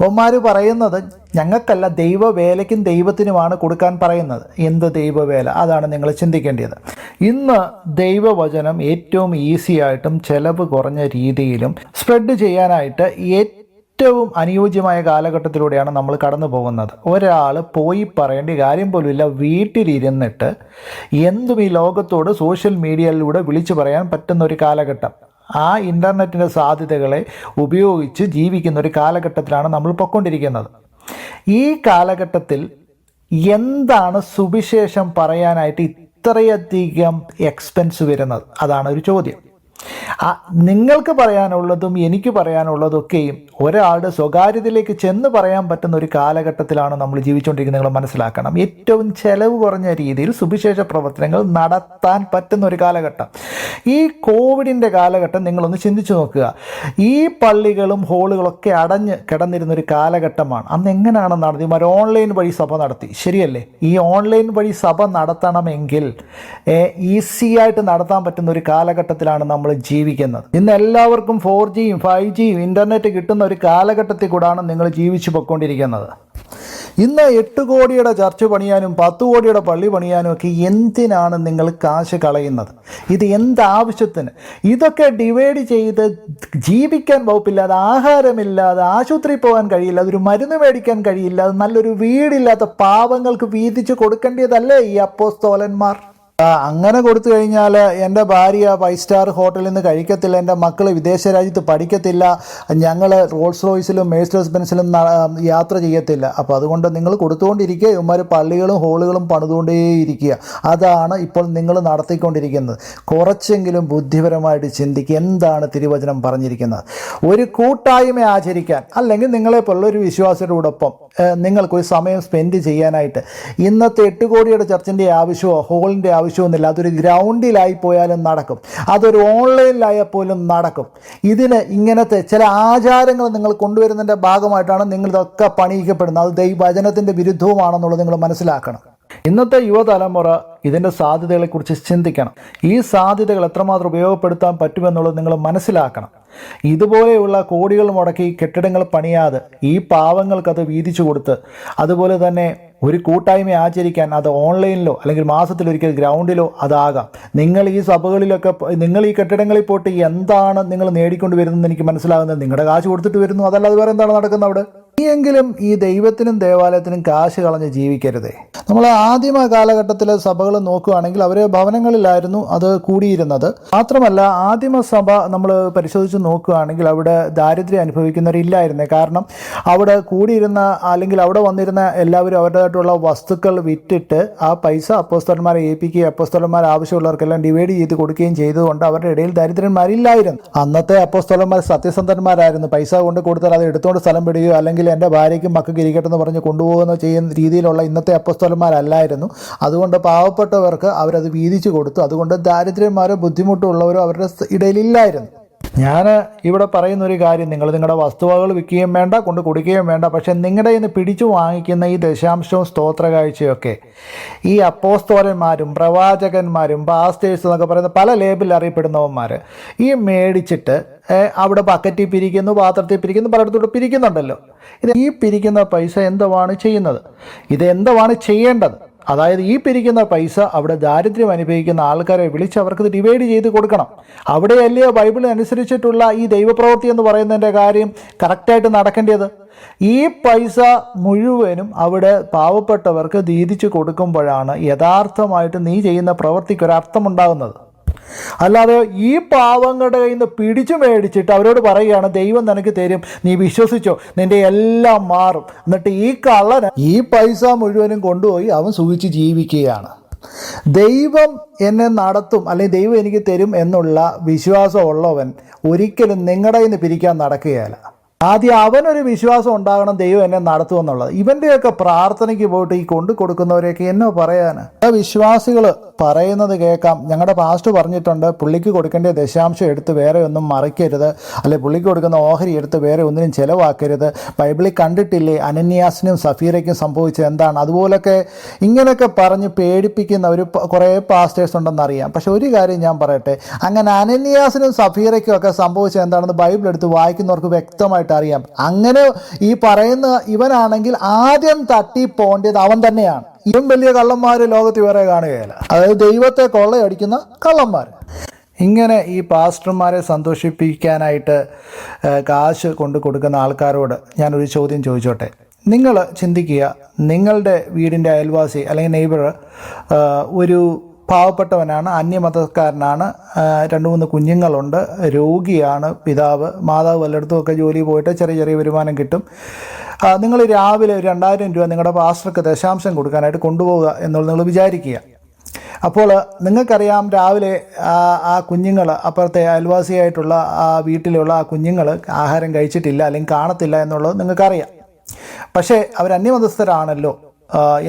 ഒന്മാർ പറയുന്നത് ഞങ്ങൾക്കല്ല ദൈവവേലയ്ക്കും ദൈവത്തിനുമാണ് കൊടുക്കാൻ പറയുന്നത്. എന്ത് ദൈവവേല? അതാണ് നിങ്ങൾ ചിന്തിക്കേണ്ടത്. ഇന്ന് ദൈവവചനം ഏറ്റവും ഈസിയായിട്ടും ചിലവ് കുറഞ്ഞ രീതിയിലും സ്പ്രെഡ് ചെയ്യാനായിട്ട് ഏറ്റവും അനുയോജ്യമായ കാലഘട്ടത്തിലൂടെയാണ് നമ്മൾ കടന്നു പോകുന്നത്. ഒരാൾ പോയി പറയേണ്ട കാര്യം പോലുമില്ല. വീട്ടിലിരുന്നിട്ട് എന്തും ഈ ലോകത്തോട് സോഷ്യൽ മീഡിയയിലൂടെ വിളിച്ചു പറയാൻ പറ്റുന്ന ഒരു കാലഘട്ടം. ആ ഇന്റർനെറ്റിന്റെ സാധ്യതകളെ ഉപയോഗിച്ച് ജീവിക്കുന്ന ഒരു കാലഘട്ടത്തിലാണ് നമ്മൾ പൊക്കൊണ്ടിരിക്കുന്നത്. ഈ കാലഘട്ടത്തിൽ എന്താണ് സുവിശേഷം പറയാനായിട്ട് ഇത്രയധികം എക്സ്പെൻസ് വരുന്നത്? അതാണ് ഒരു ചോദ്യം. നിങ്ങൾക്ക് പറയാനുള്ളതും എനിക്ക് പറയാനുള്ളതൊക്കെയും ഒരാളുടെ സ്വകാര്യതയിലേക്ക് ചെന്ന് പറയാൻ പറ്റുന്ന ഒരു കാലഘട്ടത്തിലാണ് നമ്മൾ ജീവിച്ചുകൊണ്ടിരിക്കുന്നത്. നിങ്ങൾ മനസ്സിലാക്കണം. ഏറ്റവും ചെലവ് കുറഞ്ഞ രീതിയിൽ സുവിശേഷ പ്രവർത്തനങ്ങൾ നടത്താൻ പറ്റുന്ന ഒരു കാലഘട്ടം. ഈ കോവിഡിന്റെ കാലഘട്ടം നിങ്ങളൊന്ന് ചിന്തിച്ചു നോക്കുക. ഈ പള്ളികളും ഹോളുകളൊക്കെ അടഞ്ഞ് കിടന്നിരുന്ന ഒരു കാലഘട്ടമാണ്. അന്ന് എങ്ങനെയാണ് നടത്തി ഇവർ ഓൺലൈൻ വഴി സഭ നടത്തി. ശരിയല്ലേ? ഈ ഓൺലൈൻ വഴി സഭ നടത്തണമെങ്കിൽ ഈസി ആയിട്ട് നടത്താൻ പറ്റുന്ന ഒരു കാലഘട്ടത്തിലാണ് നമ്മൾ ജീവിക്കുന്നത്. ഇന്ന് എല്ലാവർക്കും ഫോർ ജിയും ഫൈവ് ജിയും ഇന്റർനെറ്റ് കിട്ടുന്ന ഒരു കാലഘട്ടത്തിൽ കൂടാണ് നിങ്ങൾ ജീവിച്ചു പൊയ്ക്കൊണ്ടിരിക്കുന്നത്. ഇന്ന് എട്ട് കോടിയുടെ ചർച്ച് പണിയാനും പത്ത് കോടിയുടെ പള്ളി പണിയാനും ഒക്കെ എന്തിനാണ് നിങ്ങൾ കാശ് കളയുന്നത്? ഇത് എന്താവശ്യത്തിന്? ഇതൊക്കെ ഡിവൈഡ് ചെയ്ത് ജീവിക്കാൻ വകുപ്പില്ലാതെ ആഹാരമില്ലാതെ ആശുപത്രി പോകാൻ കഴിയില്ല അതൊരു മരുന്ന് മേടിക്കാൻ കഴിയില്ല നല്ലൊരു വീടില്ലാത്ത പാവങ്ങൾക്ക് വീതിച്ച് കൊടുക്കേണ്ടതല്ലേ ഈ അപ്പോസ്തോലന്മാർ? അങ്ങനെ കൊടുത്തു കഴിഞ്ഞാൽ എന്റെ ഭാര്യ ഫൈവ് സ്റ്റാർ ഹോട്ടലിൽ നിന്ന് കഴിക്കത്തില്ല എന്റെ മക്കൾ വിദേശ രാജ്യത്ത് പഠിക്കത്തില്ല ഞങ്ങൾ റോൾസ് റോയ്സിലും മേഴ്സേഴ്സ് ബെൻസിലും യാത്ര ചെയ്യത്തില്ല. അപ്പോൾ അതുകൊണ്ട് നിങ്ങൾ കൊടുത്തുകൊണ്ടിരിക്കുക ഇവന്മാർ പള്ളികളും ഹോളുകളും പണിതുകൊണ്ടേയിരിക്കുക. അതാണ് ഇപ്പോൾ നിങ്ങൾ നടത്തിക്കൊണ്ടിരിക്കുന്നത്. കുറച്ചെങ്കിലും ബുദ്ധിപരമായിട്ട് ചിന്തിക്കുക എന്താണ് തിരുവചനം പറഞ്ഞിരിക്കുന്നത്. ഒരു കൂട്ടായ്മ ആചരിക്കാൻ അല്ലെങ്കിൽ നിങ്ങളെപ്പോലുള്ള ഒരു വിശ്വാസത്തോടൊപ്പം നിങ്ങൾക്കൊരു സമയം സ്പെൻഡ് ചെയ്യാനായിട്ട് ഇന്നത്തെ എട്ട് കോടിയുടെ ചർച്ചിന്റെ ആവശ്യമോ ഹോളിന്റെ ആവശ്യമൊന്നുമില്ല. അതൊരു ഗ്രൗണ്ടിലായി പോയാലും നടക്കും. അതൊരു ഓൺലൈനിലായാൽ പോലും നടക്കും. ഇതിന് ഇങ്ങനത്തെ ചില ആചാരങ്ങൾ നിങ്ങൾ കൊണ്ടുവരുന്നതിന്റെ ഭാഗമായിട്ടാണ് നിങ്ങൾ ഇതൊക്കെ പണിയിക്കപ്പെടുന്നത്. അത് ദൈവവചനത്തിന്റെ വിരുദ്ധവുമാണെന്നുള്ളത് നിങ്ങൾ മനസ്സിലാക്കണം. ഇന്നത്തെ യുവതലമുറ ഇതിന്റെ സാധ്യതകളെക്കുറിച്ച് ചിന്തിക്കണം. ഈ സാധ്യതകൾ എത്രമാത്രം ഉപയോഗപ്പെടുത്താൻ പറ്റുമെന്നുള്ളത് നിങ്ങൾ മനസ്സിലാക്കണം. ഇതുപോലെയുള്ള കോടികൾ മുടക്കി കെട്ടിടങ്ങൾ പണിയാതെ ഈ പാവങ്ങൾക്കത് വീതിച്ചു കൊടുത്ത് അതുപോലെ തന്നെ ഒരു കൂട്ടായ്മ ആചരിക്കാൻ അത് ഓൺലൈനിലോ അല്ലെങ്കിൽ മാസത്തിലൊരിക്കൽ ഗ്രൗണ്ടിലോ അതാകാം. നിങ്ങൾ ഈ സഭകളിലൊക്കെ നിങ്ങൾ ഈ കെട്ടിടങ്ങളിൽ പോയിട്ട് എന്താണ് നിങ്ങൾ നേടിക്കൊണ്ട് വരുന്നതെന്ന് എനിക്ക് മനസ്സിലാകുന്നത് നിങ്ങളുടെ കാശ് കൊടുത്തിട്ട് വരുന്നു. അതല്ലാതെ വേറെ എന്താണ് നടക്കുന്നത് അവിടെ? ഇനിയെങ്കിലും ഈ ദൈവത്തിനും ദേവാലയത്തിനും കാശ് കളഞ്ഞ് ജീവിക്കരുതേ. നമ്മൾ ആദിമ കാലഘട്ടത്തിലെ സഭകൾ നോക്കുകയാണെങ്കിൽ അവർ ഭവനങ്ങളിലായിരുന്നു അത് കൂടിയിരുന്നത്. മാത്രമല്ല ആദിമ സഭ നമ്മൾ പരിശോധിച്ച് നോക്കുകയാണെങ്കിൽ അവിടെ ദാരിദ്ര്യം അനുഭവിക്കുന്നവരില്ലായിരുന്നേ. കാരണം അവിടെ കൂടിയിരുന്ന അല്ലെങ്കിൽ അവിടെ വന്നിരുന്ന എല്ലാവരും അവരുടേതായിട്ടുള്ള വസ്തുക്കൾ വിറ്റിട്ട് ആ പൈസ അപ്പോസ്തലന്മാരെ ഏൽപ്പിക്കുകയും അപ്പോസ്തലന്മാർ ആവശ്യമുള്ളവർക്കെല്ലാം ഡിവൈഡ് ചെയ്ത് കൊടുക്കുകയും ചെയ്തുകൊണ്ട് അവരുടെ ഇടയിൽ ദരിദ്രന്മാരില്ലായിരുന്നു. അന്നത്തെ അപ്പോസ്തലന്മാർ സത്യസന്ധന്മാരായിരുന്നു. പൈസ കൊണ്ട് കൊടുത്താൽ അത് എടുത്തുകൊണ്ട് സ്ഥലം പിടിക്കുകയോ അല്ലെങ്കിൽ എന്റെ ഭാര്യയ്ക്കും മക്കൾക്ക് ഇരിക്കട്ടെ എന്ന് പറഞ്ഞ് കൊണ്ടുപോകുന്ന ചെയ്യുന്ന രീതിയിലുള്ള ഇന്നത്തെ അപ്പസ്തോലന്മാരല്ലായിരുന്നു. അതുകൊണ്ട് പാവപ്പെട്ടവർക്ക് അവരത് വീതിച്ചു കൊടുത്തു. അതുകൊണ്ട് ദാരിദ്ര്യന്മാരോ ബുദ്ധിമുട്ടുള്ളവരോ അവരുടെ ഇടയിലില്ലായിരുന്നു. ഞാൻ ഇവിടെ പറയുന്ന ഒരു കാര്യം നിങ്ങൾ നിങ്ങളുടെ വസ്തുവകൾ വിൽക്കുകയും വേണ്ട കൊണ്ട് കൊടുക്കുകയും വേണ്ട പക്ഷേ നിങ്ങളുടെ ഇന്ന് പിടിച്ചു വാങ്ങിക്കുന്ന ഈ ദശാംശവും സ്തോത്ര കാഴ്ചയൊക്കെ ഈ അപ്പോസ്തോലന്മാരും പ്രവാചകന്മാരും പാസ്റ്റേഴ്സ് എന്നൊക്കെ പറയുന്ന പല ലേബിൽ അറിയപ്പെടുന്നവന്മാർ ഈ മേടിച്ചിട്ട് അവിടെ ബക്കറ്റിൽ പിരിക്കുന്നു പാത്രത്തിൽ പിരിക്കുന്നു പലയിടത്തോട്ട് പിരിക്കുന്നുണ്ടല്ലോ. ഇത് ഈ പിരിക്കുന്ന പൈസ എന്തുവാണ് ചെയ്യുന്നത്? ഇത് എന്തുവാണ് ചെയ്യേണ്ടത്? അതായത് ഈ പിരിക്കുന്ന പൈസ അവിടെ ദാരിദ്ര്യം അനുഭവിക്കുന്ന ആൾക്കാരെ വിളിച്ച് അവർക്ക് ഡിവൈഡ് ചെയ്ത് കൊടുക്കണം. അവിടെയല്ലേ ബൈബിൾ അനുസരിച്ചിട്ടുള്ള ഈ ദൈവപ്രവൃത്തി എന്ന് പറയുന്നതിന്റെ കാര്യം കറക്റ്റായിട്ട് നടക്കേണ്ടത്? ഈ പൈസ മുഴുവനും അവിടെ പാവപ്പെട്ടവർക്ക് ദീതിച്ച് കൊടുക്കുമ്പോഴാണ് യഥാർത്ഥമായിട്ട് നീ ചെയ്യുന്ന പ്രവൃത്തിക്ക് ഒരു അർത്ഥമുണ്ടാകുന്നത്. അല്ലാതെ ഈ പാവങ്ങളുടെ കയ്യിൽ നിന്ന് പിടിച്ചു മേടിച്ചിട്ട് അവരോട് പറയുകയാണ് ദൈവം നിനക്ക് തരും. നീ വിശ്വസിച്ചോ? നിന്റെ എല്ലാം മാറും. എന്നിട്ട് ഈ കള്ളന് ഈ പൈസ മുഴുവനും കൊണ്ടുപോയി അവൻ സൂചിച്ച് ജീവിക്കുകയാണ്. ദൈവം എന്നെ നടത്തും അല്ലെങ്കിൽ ദൈവം എനിക്ക് തരും എന്നുള്ള വിശ്വാസമുള്ളവൻ ഒരിക്കലും നിങ്ങളുടെ നിന്ന് പിരിക്കാൻ നടക്കുകയില്ല. ആദ്യം അവനൊരു വിശ്വാസം ഉണ്ടാകണം ദൈവം എന്നെ നടത്തുമെന്നുള്ളത് ഇവന്റെയൊക്കെ പ്രാർത്ഥനയ്ക്ക് പോയിട്ട് ഈ കൊണ്ടു കൊടുക്കുന്നവരെയൊക്കെ എന്നോ പറയാനാണ് വിശ്വാസികൾ പറയുന്നത് കേൾക്കാം. ഞങ്ങളുടെ പാസ്റ്റ് പറഞ്ഞിട്ടുണ്ട് പുള്ളിക്ക് കൊടുക്കേണ്ട ദശാംശം എടുത്ത് വേറെ ഒന്നും മറിക്കരുത്. അല്ലെ പുള്ളിക്ക് കൊടുക്കുന്ന ഓഹരി എടുത്ത് വേറെ ഒന്നിനും ചിലവാക്കരുത്. ബൈബിളിൽ കണ്ടിട്ടില്ലേ അനന്യാസിനും സഫീറയ്ക്കും സംഭവിച്ചത് എന്താണ്? അതുപോലൊക്കെ ഇങ്ങനെയൊക്കെ പറഞ്ഞ് പേടിപ്പിക്കുന്ന ഒരു കുറേ പാസ്റ്റേഴ്സ് ഉണ്ടെന്നറിയാം പക്ഷെ ഒരു കാര്യം ഞാൻ പറയട്ടെ. അങ്ങനെ അനന്യാസിനും സഫീറയ്ക്കും ഒക്കെ സംഭവിച്ചത് എന്താണെന്ന് ബൈബിൾ എടുത്ത് വായിക്കുന്നവർക്ക് വ്യക്തമായിട്ട് അറിയാം. അങ്ങനെ ഈ പറയുന്ന ഇവനാണെങ്കിൽ ആദ്യം തട്ടി പോകേണ്ടത് അവൻ തന്നെയാണ്. ഇവൻ വലിയ കള്ളന്മാർ ലോകത്ത് വേറെ കാണുകയില്ല. അതായത് ദൈവത്തെ കൊള്ളയടിക്കുന്ന കള്ളന്മാർ ഇങ്ങനെ ഈ പാസ്റ്റർമാരെ സന്തോഷിപ്പിക്കാനായിട്ട് കാശ് കൊണ്ട് കൊടുക്കുന്ന ആൾക്കാരോട് ഞാനൊരു ചോദ്യം ചോദിച്ചോട്ടെ. നിങ്ങൾ ചിന്തിക്കുക നിങ്ങളുടെ വീടിന്റെ അയൽവാസി അല്ലെങ്കിൽ നെയ്ബർ ഒരു പാവപ്പെട്ടവനാണ് അന്യമതക്കാരനാണ്. രണ്ട് മൂന്ന് കുഞ്ഞുങ്ങളുണ്ട്. രോഗിയാണ് പിതാവ്. മാതാവ് വല്ലയിടത്തുമൊക്കെ ജോലി പോയിട്ട് ചെറിയ ചെറിയ വരുമാനം കിട്ടും. നിങ്ങൾ രാവിലെ ഒരു രണ്ടായിരം രൂപ നിങ്ങളുടെ പാസ്റ്റർക്ക് ദശാംശം കൊടുക്കാനായിട്ട് കൊണ്ടുപോവുക എന്നുള്ളത് നിങ്ങൾ വിചാരിക്കുക. അപ്പോൾ നിങ്ങൾക്കറിയാം രാവിലെ ആ കുഞ്ഞുങ്ങൾ അപ്പുറത്തെ അയൽവാസിയായിട്ടുള്ള ആ വീട്ടിലുള്ള ആ കുഞ്ഞുങ്ങൾ ആഹാരം കഴിച്ചിട്ടില്ല അല്ലെങ്കിൽ കാണത്തില്ല എന്നുള്ളത് നിങ്ങൾക്കറിയാം. പക്ഷേ അവർ അന്യമതസ്ഥരാണല്ലോ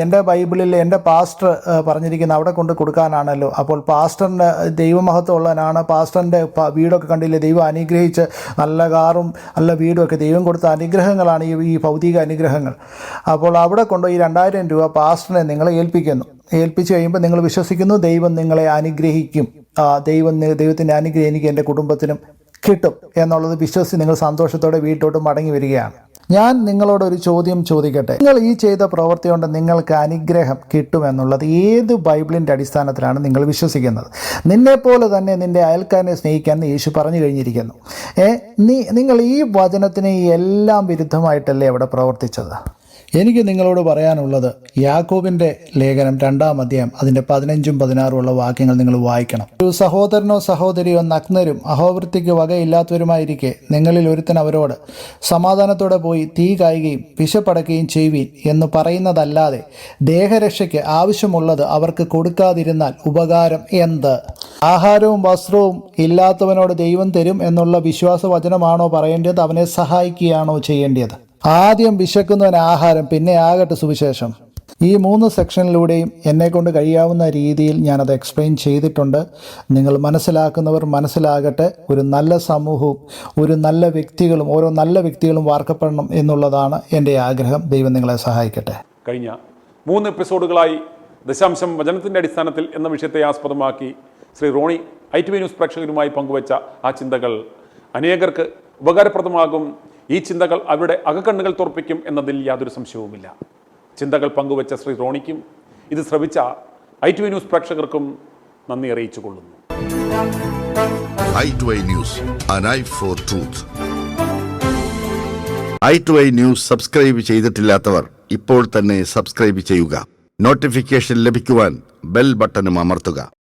എന്റെ ബൈബിളിൽ എന്റെ പാസ്റ്റർ പറഞ്ഞിരിക്കുന്ന അവിടെ കൊണ്ട് കൊടുക്കാനാണല്ലോ. അപ്പോൾ പാസ്റ്ററിന്റെ ദൈവമഹത്വമുള്ളവനാണ്. പാസ്റ്ററിന്റെ വീടൊക്കെ കണ്ടില്ലേ? ദൈവം അനുഗ്രഹിച്ച് നല്ല കാറും നല്ല വീടും ഒക്കെ ദൈവം കൊടുത്ത അനുഗ്രഹങ്ങളാണ് ഈ ഭൗതിക അനുഗ്രഹങ്ങൾ. അപ്പോൾ അവിടെ കൊണ്ട് ഈ രണ്ടായിരം രൂപ പാസ്റ്ററിനെ നിങ്ങളെ ഏൽപ്പിക്കുന്നു. ഏൽപ്പിച്ച് കഴിയുമ്പോൾ നിങ്ങൾ വിശ്വസിക്കുന്നു ദൈവം നിങ്ങളെ അനുഗ്രഹിക്കും. ദൈവം ദൈവത്തിന്റെ അനുഗ്രഹം എനിക്ക് എന്റെ കുടുംബത്തിനും കിട്ടും എന്നുള്ളത് വിശ്വസിച്ച് നിങ്ങൾ സന്തോഷത്തോടെ വീട്ടോട്ട് മടങ്ങി വരികയാണ്. ഞാൻ നിങ്ങളോട് ഒരു ചോദ്യം ചോദിക്കട്ടെ? നിങ്ങൾ ഈ ചെയ്ത പ്രവൃത്തി കൊണ്ട് നിങ്ങൾക്ക് അനുഗ്രഹം കിട്ടുമെന്നുള്ളത് ഏത് ബൈബിളിന്റെ അടിസ്ഥാനത്തിലാണ് നിങ്ങൾ വിശ്വസിക്കുന്നത്? നിന്നെപ്പോലെ തന്നെ നിന്റെ അയൽക്കാരനെ സ്നേഹിക്കാൻ യേശു പറഞ്ഞു കഴിഞ്ഞിരിക്കുന്നു. ഏ നീ നിങ്ങൾ ഈ വചനത്തിന് എല്ലാം വിരുദ്ധമായിട്ടല്ലേ അവിടെ പ്രവർത്തിച്ചത്? എനിക്ക് നിങ്ങളോട് പറയാനുള്ളത് യാക്കോബിന്റെ ലേഖനം രണ്ടാം അധ്യായം അതിന്റെ പതിനഞ്ചും പതിനാറും ഉള്ള വാക്യങ്ങൾ നിങ്ങൾ വായിക്കണം. ഒരു സഹോദരനോ സഹോദരിയോ നഗ്നരും അഹോവൃത്തിക്ക് വകയില്ലാത്തവരുമായിരിക്കെ നിങ്ങളിൽ ഒരുത്തൻ അവരോട് സമാധാനത്തോടെ പോയി തീ കായുകയും വിശപ്പടക്കുകയും ചെയ്യുവീൻ എന്ന് പറയുന്നതല്ലാതെ ദേഹരക്ഷയ്ക്ക് ആവശ്യമുള്ളത് അവർക്ക് കൊടുക്കാതിരുന്നാൽ ഉപകാരം എന്ത്? ആഹാരവും വസ്ത്രവും ഇല്ലാത്തവനോട് ദൈവം തരും എന്നുള്ള വിശ്വാസവചനമാണോ പറയേണ്ടത്? അവനെ സഹായിക്കുകയാണോ ചെയ്യേണ്ടത്? ആദ്യം വിശക്കുന്നവൻ ആഹാരം പിന്നെ ആകട്ടെ സുവിശേഷം. ഈ മൂന്ന് സെക്ഷനിലൂടെയും എന്നെക്കൊണ്ട് കഴിയാവുന്ന രീതിയിൽ ഞാനത് എക്സ്പ്ലെയിൻ ചെയ്തിട്ടുണ്ട്. നിങ്ങൾ മനസ്സിലാക്കുന്നവർ മനസ്സിലാകട്ടെ ഒരു നല്ല സമൂഹവും ഒരു നല്ല വ്യക്തികളും ഓരോ നല്ല വ്യക്തികളും വാർക്കപ്പെടണം എന്നുള്ളതാണ് എന്റെ ആഗ്രഹം. ദൈവം നിങ്ങളെ സഹായിക്കട്ടെ. കഴിഞ്ഞ മൂന്ന് എപ്പിസോഡുകളായി ദശാംശം വചനത്തിന്റെ അടിസ്ഥാനത്തിൽ എന്ന വിഷയത്തെ ആസ്പദമാക്കി Shri Roni I T V news പ്രേക്ഷകരുമായി പങ്കുവച്ച ആ ചിന്തകൾ അനേകർക്ക് ഉപകാരപ്രദമാകും. ഈ ചിന്തകൾ അവരുടെ അകക്കണ്ണുകൾ തുറപ്പിക്കും എന്നതിൽ യാതൊരു സംശയവുമില്ല. ചിന്തകൾ പങ്കുവച്ച ശ്രീ റോണിക്കും ഇത് ശ്രവിച്ച ഐ ടി ന്യൂസ് പ്രേക്ഷകർക്കും നന്ദി അറിയിച്ചു കൊള്ളുന്നു I two I news I I news subscribe ചെയ്തിട്ടില്ലാത്തവർ ഇപ്പോൾ തന്നെ സബ്സ്ക്രൈബ് ചെയ്യുക. നോട്ടിഫിക്കേഷൻ ലഭിക്കുവാൻ ബെൽ ബട്ടണും അമർത്തുക.